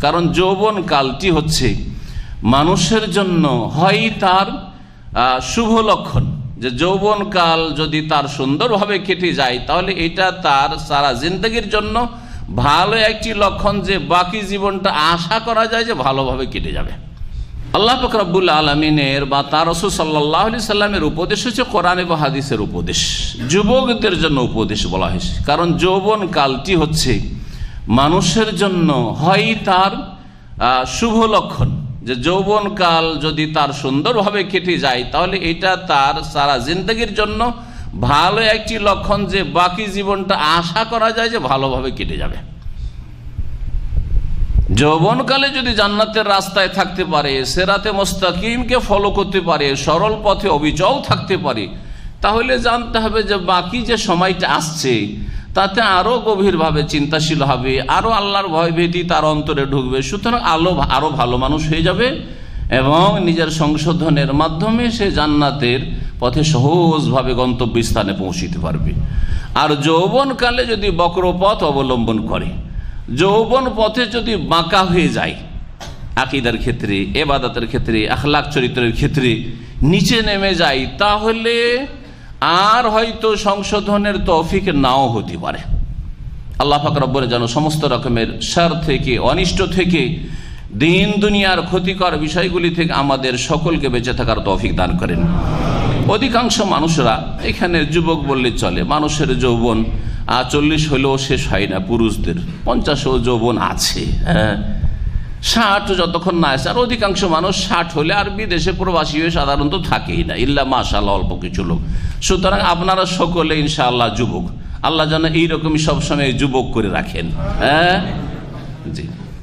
কারণ যৌবন কালটি হচ্ছে মানুষের জন্য হয় তার শুভ লক্ষণ। যে যৌবন কাল যদি তার সুন্দরভাবে কেটে যায়, তাহলে এটা তার সারা জিন্দগির জন্য ভালো একটি লক্ষণ যে বাকি জীবনটা আশা করা যায় যে ভালোভাবে কেটে যাবে। আল্লাহ ফকরাবুল আলমিনের বা তার রসুল সাল্লাহ আলি সাল্লামের উপদেশ হচ্ছে কোরআন এবং হাদিসের উপদেশ। যুবকদের জন্য উপদেশ বলা হয়েছে। কারণ যৌবন কালটি হচ্ছে মানুষের জন্য হয় তার শুভ লক্ষণ। যে যৌবন কাল যদি তার সুন্দরভাবে কেটে যায়, তাহলে এটা তার সারা জিন্দগির জন্য ভালো একটি লক্ষণ যে বাকি জীবনটা আশা করা যায় যে ভালোভাবে কেটে যাবে। যৌবনকালে যদি জান্নাতের রাস্তায় থাকতে পারে, সেরাতে মোস্তাকিমকে ফলো করতে পারে, সরল পথে অবিচল থাকতে পারে, তাহলে জানতে হবে যে বাকি যে সময়টা আসছে তাতে আরও গভীরভাবে চিন্তাশীল হবে আরও আল্লাহর ভয়ভীতি তার অন্তরে ঢুকবে। সুতরাং আলো আরও ভালো মানুষ হয়ে যাবে এবং নিজের সংশোধনের মাধ্যমে সে জান্নাতের পথে সহজভাবে গন্তব্যস্থানে পৌঁছিতে পারবে। আর যৌবনকালে যদি বক্রপথ অবলম্বন করে, যৌবন পথে যদি বাঁকা হয়ে যায়, আকিদার ক্ষেত্রে, এবাদাতের ক্ষেত্রে, আখলাক চরিত্রের ক্ষেত্রে, নিচে নেমে যায়, তাহলে আর হয়তো সংশোধনের তৌফিক নাও হতে পারে। আল্লাহ ফাকরাব্বরে যেন সমস্ত রকমের সার থেকে অনিষ্ট থেকে দিন দুনিয়ার ক্ষতিকর বিষয়গুলি থেকে আমাদের সকলকে বেঁচে থাকার তৌফিক দান করেন। অধিকাংশ মানুষরা এখানে যুবক বললে চলে মানুষের যৌবন আহ, চল্লিশ হলেও শেষ হয় না পুরুষদের। পঞ্চাশও যৌবন আছে হ্যাঁ। ষাট যতক্ষণ না আসে, আর অধিকাংশ মানুষ ষাট হলে আর বিদেশে প্রবাসী হয়ে সাধারণত থাকেই না। ইল্লা মাশাল্লাহ অল্প কিছু লোক। সুতরাং আপনারা সকলে ইনশাআল্লাহ যুবক। আল্লাহ যেন এইরকমই সবসময় যুবক করে রাখেন। হ্যাঁ? জি।